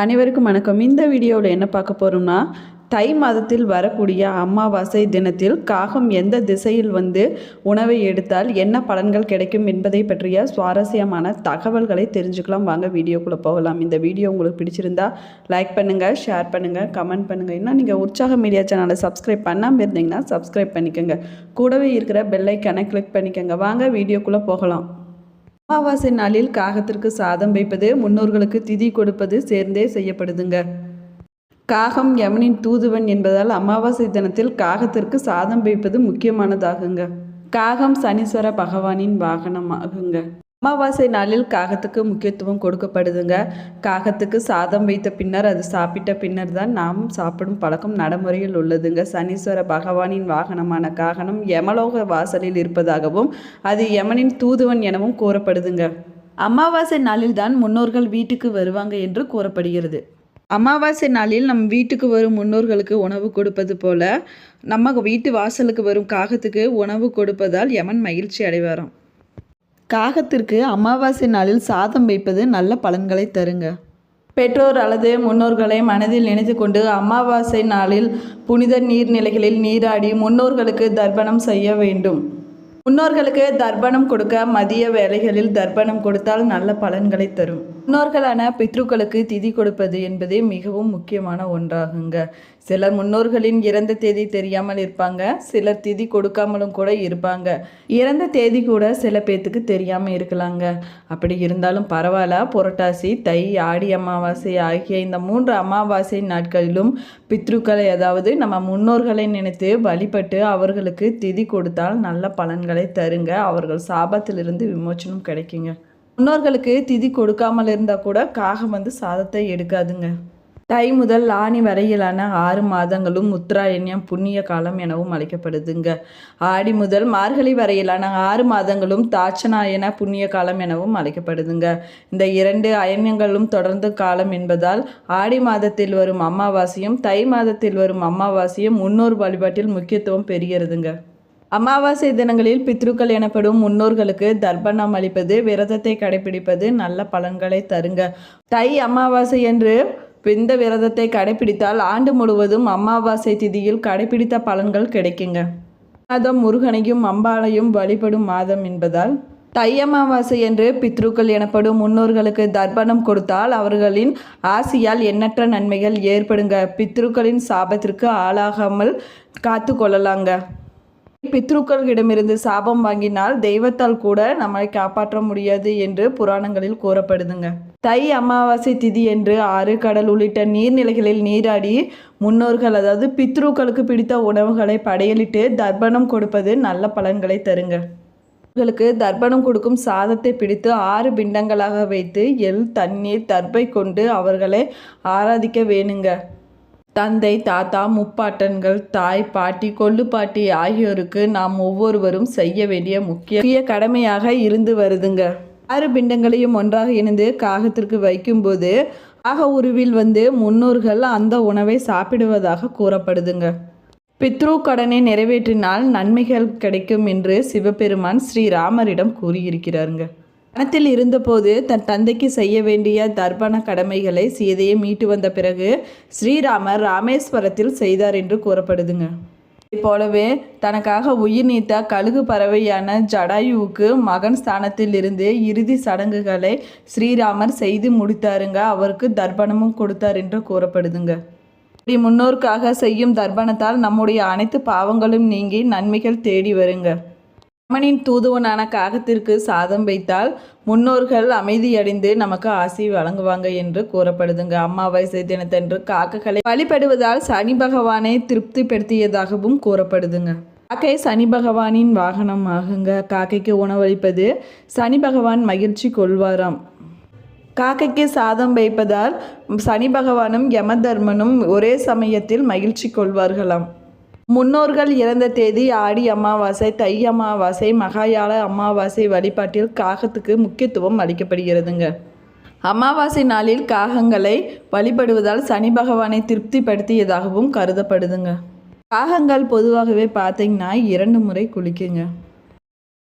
அனைவருக்கும் வணக்கம். இந்த வீடியோவில் என்ன பார்க்க போகிறோம்னா தை மாதத்தில் வரக்கூடிய அமாவாசை தினத்தில் காகம் எந்த திசையில் வந்து உணவை எடுத்தால் என்ன பலன்கள் கிடைக்கும் என்பதை பற்றிய சுவாரஸ்யமான தகவல்களை தெரிஞ்சுக்கலாம். வாங்க வீடியோக்குள்ளே போகலாம். இந்த வீடியோ உங்களுக்கு பிடிச்சிருந்தா லைக் பண்ணுங்கள் ஷேர் பண்ணுங்கள் கமெண்ட் பண்ணுங்கள் இன்னும் நீங்கள் உற்சாக மீடியா சேனலை சப்ஸ்கிரைப் பண்ணாமல் இருந்தீங்கன்னா சப்ஸ்கிரைப் பண்ணிக்கோங்க. கூடவே இருக்கிற பெல்லைக்கானை கிளிக் பண்ணிக்கோங்க. வாங்க வீடியோக்குள்ளே போகலாம். அமாவாசை நாளில் காகத்திற்கு சாதம் வைப்பது முன்னோர்களுக்கு திதி கொடுப்பது சேர்ந்தே செய்யப்படுதுங்க. காகம் யமனின் தூதுவன் என்பதால் அமாவாசை தினத்தில் காகத்திற்கு சாதம் வைப்பது முக்கியமானதாகுங்க. காகம் சனீஸ்வர பகவானின் வாகனமாகுங்க. அமாவாசை நாளில் காகத்துக்கு முக்கியத்துவம் கொடுக்கப்படுதுங்க. காகத்துக்கு சாதம் வைத்த பின்னர் அது சாப்பிட்ட பின்னர் தான் நாம் சாப்பிடும் பழக்கம் நடைமுறையில் உள்ளதுங்க. சனீஸ்வர பகவானின் வாகனமான காகனம் யமலோக வாசலில் இருப்பதாகவும் அது யமனின் தூதுவன் எனவும் கூறப்படுதுங்க. அமாவாசை நாளில் தான் முன்னோர்கள் வீட்டுக்கு வருவாங்க என்று கூறப்படுகிறது. அமாவாசை நாளில் நம் வீட்டுக்கு வரும் முன்னோர்களுக்கு உணவு கொடுப்பது போல நம்ம வீட்டு வாசலுக்கு வரும் காகத்துக்கு உணவு கொடுப்பதால் யமன் மகிழ்ச்சி அடைவாராம். காகத்திற்கு அமாவாசை நாளில் சாதம் வைப்பது நல்ல பலன்களை தருங்க. பெற்றோர் அல்லது முன்னோர்களை மனதில் நினைத்து கொண்டு அமாவாசை நாளில் புனித நீர்நிலைகளில் நீராடி முன்னோர்களுக்கு தர்ப்பணம் செய்ய வேண்டும். முன்னோர்களுக்கு தர்ப்பணம் கொடுக்க மதிய வேலைகளில் தர்ப்பணம் கொடுத்தால் நல்ல பலன்களை தரும். முன்னோர்களான பித்ருக்களுக்கு திதி கொடுப்பது என்பதே மிகவும் முக்கியமான ஒன்றாகுங்க. சிலர் முன்னோர்களின் இறந்த தேதி தெரியாமல் இருப்பாங்க சிலர் திதி கொடுக்காமலும் கூட இருப்பாங்க. இறந்த தேதி கூட சில பேர்த்துக்கு தெரியாமல் இருக்கலாங்க. அப்படி இருந்தாலும் பரவாயில்ல புரட்டாசி தை ஆடி அமாவாசை ஆகிய இந்த மூன்று அமாவாசை நாட்களிலும் பித்ருக்களை அதாவது நம்ம முன்னோர்களை நினைத்து வழிபட்டு அவர்களுக்கு திதி கொடுத்தால் நல்ல பலன்களை தருங்க. அவர்கள் சாபத்திலிருந்து விமோச்சனம் கிடைக்குங்க. முன்னோர்களுக்கு திதி கொடுக்காமல் இருந்தால் கூட காகம் வந்து சாதத்தை எடுக்காதுங்க. தை முதல் ஆணி வரையிலான ஆறு மாதங்களும் உத்தராயணியம் புண்ணிய காலம் எனவும் அழைக்கப்படுதுங்க. ஆடி முதல் மார்கழி வரையிலான ஆறு மாதங்களும் தாட்சநாயன புண்ணிய காலம் எனவும் அழைக்கப்படுதுங்க. இந்த இரண்டு அயன்யங்களும் தொடர்ந்து காலம் என்பதால் ஆடி மாதத்தில் வரும் அமாவாசையும் தை மாதத்தில் வரும் அமாவாசையும் முன்னோர் வழிபாட்டில் முக்கியத்துவம் பெறுகிறதுங்க. அமாவாசை தினங்களில் பித்ருக்கள் எனப்படும் முன்னோர்களுக்கு தர்ப்பணம் அளிப்பது விரதத்தை கடைபிடிப்பது நல்ல பலன்களை தருங்க. தை அமாவாசை என்று இந்த விரதத்தை கடைபிடித்தால் ஆண்டு முழுவதும் அமாவாசை திதியில் கடைபிடித்த பலன்கள் கிடைக்குங்க. மாதம் முருகனையும் அம்பாளையும் வழிபடும் மாதம் என்பதால் தை அமாவாசை என்று பித்ருக்கள் எனப்படும் முன்னோர்களுக்கு தர்ப்பணம் கொடுத்தால் அவர்களின் ஆசியால் எண்ணற்ற நன்மைகள் ஏற்படுங்க. பித்ருக்களின் சாபத்திற்கு ஆளாகாமல் காத்து கொள்ளலாங்க. பித்ருக்களிடமிருந்து சாபம் வாங்கினால் தெய்வத்தால் கூட நம்மை காப்பாற்ற முடியாது என்று புராணங்களில் கூறப்படுதுங்க. தை அமாவாசை திதி என்று ஆறு கடல் உள்ளிட்ட நீர்நிலைகளில் நீராடி முன்னோர்கள் அதாவது பித்ருக்களுக்கு பிடித்த உணவுகளை படையலிட்டு தர்ப்பணம் கொடுப்பது நல்ல பலன்களை தருங்க. அவர்களுக்கு தர்ப்பணம் கொடுக்கும் சாதத்தை பிடித்து ஆறு பிண்டங்களாக வைத்து எள் தண்ணீர் தர்பை கொண்டு அவர்களை ஆராதிக்க வேணுங்க. தந்தை தாத்தா முப்பாட்டன்கள் தாய் பாட்டி கொள்ளுப்பாட்டி ஆகியோருக்கு நாம் ஒவ்வொருவரும் செய்ய வேண்டிய முக்கிய கடமையாக இருந்து வருதுங்க. ஆறு பிண்டங்களையும் ஒன்றாக இணைந்து காகத்திற்கு வைக்கும்போது காக உருவில் வந்து முன்னோர்கள் அந்த உணவை சாப்பிடுவதாக கூறப்படுதுங்க. பித்ரு கடனை நிறைவேற்றினால் நன்மைகள் கிடைக்கும் என்று சிவபெருமான் ஸ்ரீராமரிடம் கூறியிருக்கிறாருங்க. வனத்தில் இருந்தபோது தன் தந்தைக்கு செய்ய வேண்டிய தர்ப்பண கடமைகளை சீதையை மீட்டு வந்த பிறகு ஸ்ரீராமர் ராமேஸ்வரத்தில் செய்தார் என்று கூறப்படுதுங்க. போலவே தனக்காக உயிர் நீத்த கழுகு பறவையான ஜடாயுவுக்கு மகன் ஸ்தானத்தில் இருந்து இறுதி சடங்குகளை ஸ்ரீராமர் செய்து முடித்தாருங்க. அவருக்கு தர்ப்பணமும் கொடுத்தார் என்று கூறப்படுதுங்க. இப்படி முன்னோருக்காக செய்யும் தர்ப்பணத்தால் நம்முடைய அனைத்து பாவங்களும் நீங்கி நன்மைகள் தேடி வருங்க. அம்மனின் தூதுவனான காகத்திற்கு சாதம் வைத்தால் முன்னோர்கள் அமைதியடைந்து நமக்கு ஆசி வழங்குவாங்க என்று கூறப்படுதுங்க. அம்மாவாசை தினத்தன்று காக்ககளை வழிபடுவதால் சனி பகவானை திருப்திப்படுத்தியதாகவும் கூறப்படுதுங்க. காக்கை சனி பகவானின் வாகனம் ஆகுங்க. காக்கைக்கு உணவளிப்பது சனி பகவான் மகிழ்ச்சி கொள்வாராம். காக்கைக்கு சாதம் வைப்பதால் சனி பகவானும் யமதர்மனும் ஒரே சமயத்தில் மகிழ்ச்சி கொள்வார்களாம். முன்னோர்கள் இறந்த தேதி ஆடி அமாவாசை தை அமாவாசை மகாயால அமாவாசை வழிபாட்டில் காகத்துக்கு முக்கியத்துவம் அளிக்கப்படுகிறதுங்க. அமாவாசை நாளில் காகங்களை வழிபடுவதால் சனி பகவானை திருப்திப்படுத்தியதாகவும் கருதப்படுதுங்க. காகங்கள் பொதுவாகவே பார்த்தீங்கன்னா இரண்டு முறை குளிக்குங்க.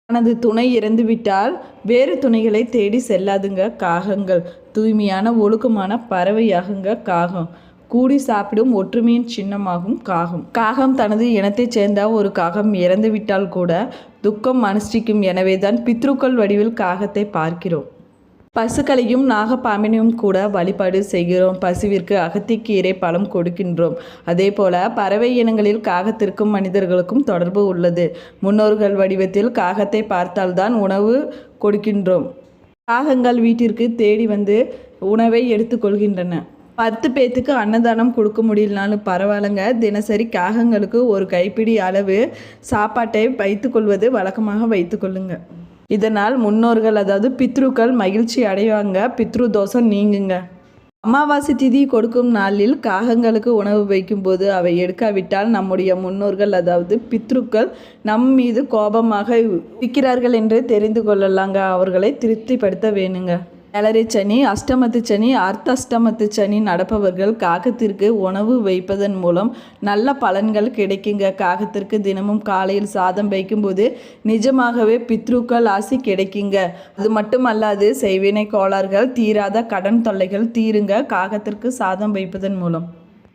தனது துணை இறந்துவிட்டால் வேறு துணைகளை தேடி செல்லாதுங்க காகங்கள். தூய்மையான ஒழுக்கமான பறவையாகுங்க காகம். கூடி சாப்பிடும் ஒற்றுமையின் சின்னமாகும் காகம். காகம் தனது இனத்தைச் சேர்ந்த ஒரு காகம் இறந்துவிட்டால் கூட துக்கம் அனுஷ்டிக்கும் எனவேதான் பித்ருக்கள் வடிவில் காகத்தை பார்க்கிறோம். பசுக்களையும் நாகப்பாம்பினையும் கூட வழிபாடு செய்கிறோம். பசுவிற்கு அகத்திக்கீரை பழம் கொடுக்கின்றோம். அதே போல பறவை இனங்களில் காகத்திற்கும் மனிதர்களுக்கும் தொடர்பு உள்ளது. முன்னோர்கள் வடிவத்தில் காகத்தை பார்த்தால்தான் உணவு கொடுக்கின்றோம். காகங்கள் வீட்டிற்கு தேடி வந்து உணவை எடுத்துக்கொள்கின்றன பத்து பேத்துக்கு அன்னதானம் கொடுக்க முடியலனாலும் பரவாயில்லைங்க. தினசரி காகங்களுக்கு ஒரு கைப்பிடி அளவு சாப்பாட்டை வைத்துக்கொள்வது வழக்கமாக வைத்துக்கொள்ளுங்க இதனால் முன்னோர்கள் அதாவது பித்ருக்கள் மகிழ்ச்சி அடைவாங்க. பித்ரு தோஷம் நீங்குங்க. அமாவாசை திதி கொடுக்கும் நாளில் காகங்களுக்கு உணவு வைக்கும்போது அவை எடுக்காவிட்டால் நம்முடைய முன்னோர்கள் அதாவது பித்ருக்கள் நம் மீது கோபமாக இருக்கிறார்கள் என்று தெரிந்து கொள்ளலாங்க. அவர்களை திருப்திப்படுத்த வேணுங்க. ஏழரை சனி அஷ்டமத்து சனி அர்த்தஷ்டமத்து சனி நடப்பவர்கள் காகத்திற்கு உணவு வைப்பதன் மூலம் நல்ல பலன்கள் கிடைக்குங்க. காகத்திற்கு தினமும் காலையில் சாதம் வைக்கும்போது நிஜமாகவே பித்ருக்கள் ஆசி கிடைக்குங்க. அது மட்டுமல்லாது செய்வினை கோளாறுகள் தீராத கடன் தொல்லைகள் தீருங்க. காகத்திற்கு சாதம் வைப்பதன் மூலம்.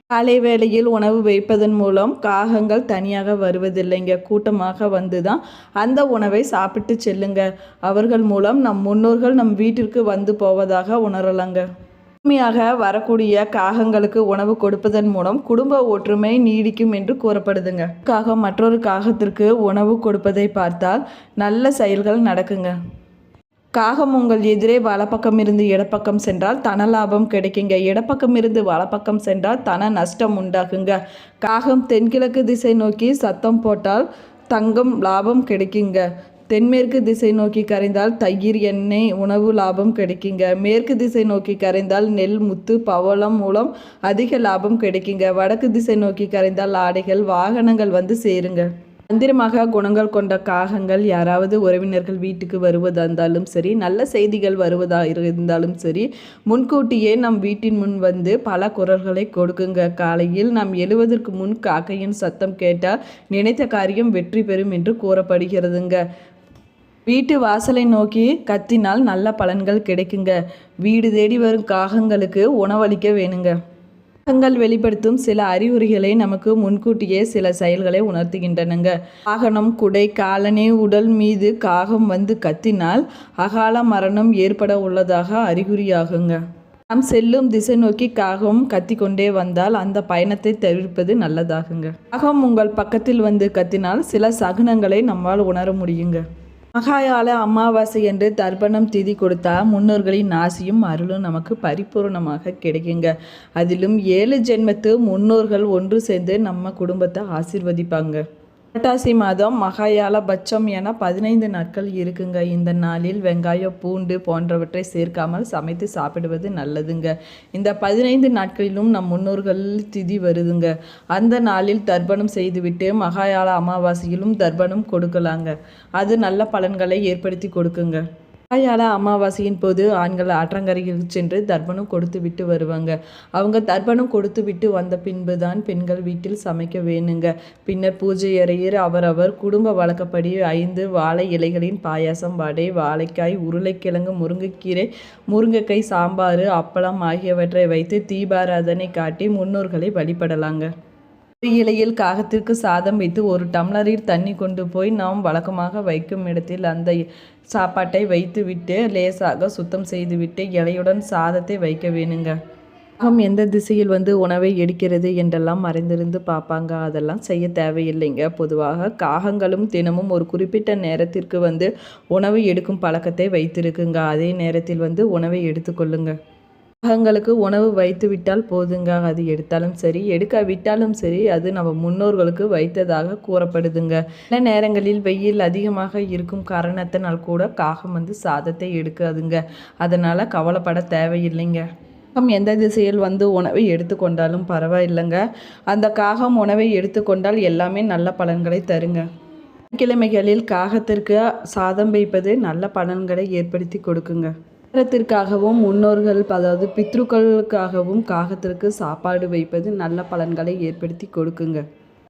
காலை வேளையில் உணவு வைப்பதன் மூலம் காகங்கள் தனியாக வருவதில்லைங்க. கூட்டமாக வந்து தான் அந்த உணவை சாப்பிட்டு செல்லுங்க. அவர்கள் மூலம் நம் முன்னோர்கள் நம் வீட்டிற்கு வந்து போவதாக உணரலாங்க. முழுமையாக வரக்கூடிய காகங்களுக்கு உணவு கொடுப்பதன் மூலம் குடும்ப ஒற்றுமை நீடிக்கும் என்று கூறப்படுதுங்க. காகம் மற்றொரு காகத்திற்கு உணவு கொடுப்பதை பார்த்தால் நல்ல செயல்கள் நடக்குங்க. காகம் உங்கள் எதிரே வலப்பக்கம் இருந்து இடப்பக்கம் சென்றால் தன லாபம் கிடைக்குங்க. இடப்பக்கம் இருந்து வலப்பக்கம் சென்றால் தன நஷ்டம் உண்டாகுங்க. காகம் தென்கிழக்கு திசை நோக்கி சத்தம் போட்டால் தங்கம் லாபம் கிடைக்குங்க. தென்மேற்கு திசை நோக்கி கரைந்தால் தயிர் எண்ணெய் உணவு லாபம் கிடைக்குங்க. மேற்கு திசை நோக்கி கரைந்தால் நெல் முத்து பவளம் மூலம் அதிக லாபம் கிடைக்குங்க. வடக்கு திசை நோக்கி கரைந்தால் ஆடைகள் வாகனங்கள் வந்து சேருங்க. மந்திரமாக குணங்கள் கொண்ட காகங்கள் யாராவது உறவினர்கள் வீட்டுக்கு வருவதாக இருந்தாலும் சரி நல்ல செய்திகள் வருவதா இருந்தாலும் சரி முன்கூட்டியே நம் வீட்டின் முன் வந்து பல குரல்களை கொடுக்குங்க. காலையில் நாம் எழுவதற்கு முன் காக்கையின் சத்தம் கேட்டால் நினைத்த காரியம் வெற்றி பெறும் என்று கூறப்படுகிறதுங்க. வீட்டு வாசலை நோக்கி கத்தினால் நல்ல பலன்கள் கிடைக்குங்க. வீடு தேடி வரும் காகங்களுக்கு உணவளிக்க வேணுங்க. காகங்கள் வெளிப்படுத்தும் சில அறிகுறிகளை நமக்கு முன்கூட்டியே சில செயல்களை உணர்த்துகின்றனங்க. வாகனம் குடை காலனி உடல் மீது காகம் வந்து கத்தினால் அகால மரணம் ஏற்பட உள்ளதாக அறிகுறியாகுங்க. நாம் செல்லும் திசை நோக்கி காகம் கத்திக்கொண்டே வந்தால் அந்த பயணத்தை தவிர்ப்பது நல்லதாகுங்க. காகம் உங்கள் பக்கத்தில் வந்து கத்தினால் சில சகுனங்களை நம்மால் உணர முடியுங்க. மகாயால அமாவாசை என்று தர்ப்பணம் திதி கொடுத்தா முன்னோர்களின் ஆசியும் அருளும் நமக்கு பரிபூர்ணமாக கிடைக்குங்க. அதிலும் ஏழு ஜென்மத்து முன்னோர்கள் ஒன்று சேர்ந்து நம்ம குடும்பத்தை ஆசிர்வதிப்பாங்க. புரட்டாசி மாதம் மகாயால பட்சம் என பதினைந்து நாட்கள் இருக்குங்க. இந்த நாளில் வெங்காயம் பூண்டு போன்றவற்றை சேர்க்காமல் சமைத்து சாப்பிடுவது நல்லதுங்க. இந்த பதினைந்து நாட்களிலும் நம் முன்னோர்கள் திதி வருதுங்க. அந்த நாளில் தர்ப்பணம் செய்துவிட்டு மகாயால அமாவாசையிலும் தர்ப்பணம் கொடுக்கலாங்க. அது நல்ல பலன்களை ஏற்படுத்தி கொடுக்குங்க. தாயால் அமாவாசையின் போது ஆண்கள் ஆற்றங்கரையில் சென்று தர்ப்பணம் கொடுத்து விட்டு வருவாங்க. அவங்க தர்ப்பணம் கொடுத்து விட்டு வந்த பின்பு தான் பெண்கள் வீட்டில் சமைக்க வேணுங்க. பின்னர் பூஜை அறையில் அவரவர் குடும்ப வழக்கப்படி ஐந்து வாழை இலைகளின் பாயாசம் வடை வாழைக்காய் உருளைக்கிழங்கு முருங்கைக்கீரை முருங்கைக்காய் சாம்பார் அப்பளம் ஆகியவற்றை வைத்து தீபாராதனை காட்டி முன்னோர்களை வழிபடலாங்க. ஒரு இலையில் காகத்திற்கு சாதம் வைத்து ஒரு டம்ளரில் தண்ணி கொண்டு போய் நாம் வழக்கமாக வைக்கும் இடத்தில் அந்த சாப்பாட்டை வைத்துவிட்டு லேசாக சுத்தம் செய்துவிட்டு இலையுடன் சாதத்தை வைக்க வேணுங்க. காகம் எந்த திசையில் வந்து உணவை எடுக்கிறது என்றெல்லாம் மறைந்திருந்து பார்ப்பாங்க. அதெல்லாம் செய்ய தேவையில்லைங்க. பொதுவாக காகங்களும் தினமும் ஒரு குறிப்பிட்ட நேரத்திற்கு வந்து உணவு எடுக்கும் பழக்கத்தை வைத்திருக்குங்க. அதே நேரத்தில் வந்து உணவை எடுத்துக்கொள்ளுங்க காகங்களுக்கு உணவு வைத்து விட்டால் போதுங்க. அது எடுத்தாலும் சரி எடுக்காவிட்டாலும் சரி அது நம்ம முன்னோர்களுக்கு வைத்ததாக கூறப்படுதுங்க. சில நேரங்களில் வெயில் அதிகமாக இருக்கும் காரணத்தினால் கூட காகம் வந்து சாதத்தை எடுக்காதுங்க. அதனால் கவலைப்பட தேவையில்லைங்க. காகம் எந்த திசையில் வந்து உணவை எடுத்துக்கொண்டாலும் பரவாயில்லைங்க. அந்த காகம் உணவை எடுத்துக்கொண்டால் எல்லாமே நல்ல பலன்களை தருங்க. கிழமைகளில் காகத்திற்கு சாதம் வைப்பது நல்ல பலன்களை ஏற்படுத்தி கொடுக்குங்க. நேரத்திற்காகவும் முன்னோர்கள் அதாவது பித்ருக்களுக்காகவும் காகத்திற்கு சாப்பாடு வைப்பது நல்ல பலன்களை ஏற்படுத்தி கொடுக்குங்க.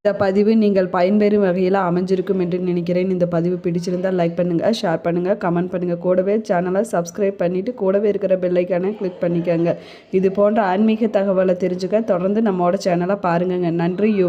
இந்த பதிவு நீங்கள் பயன்பெறும் வகையில் அமைஞ்சிருக்கும் என்று நினைக்கிறேன். இந்த பதிவு பிடிச்சிருந்தால் லைக் பண்ணுங்கள் ஷேர் பண்ணுங்கள் கமெண்ட் பண்ணுங்கள் கூடவே சேனலை சப்ஸ்கிரைப் பண்ணிவிட்டு கூடவே இருக்கிற பெல்லைக்கான கிளிக் பண்ணிக்கோங்க. இது போன்ற ஆன்மீக தகவலை தெரிஞ்சுக்க தொடர்ந்து நம்மளோட சேனலை பாருங்கங்க. நன்றி யூ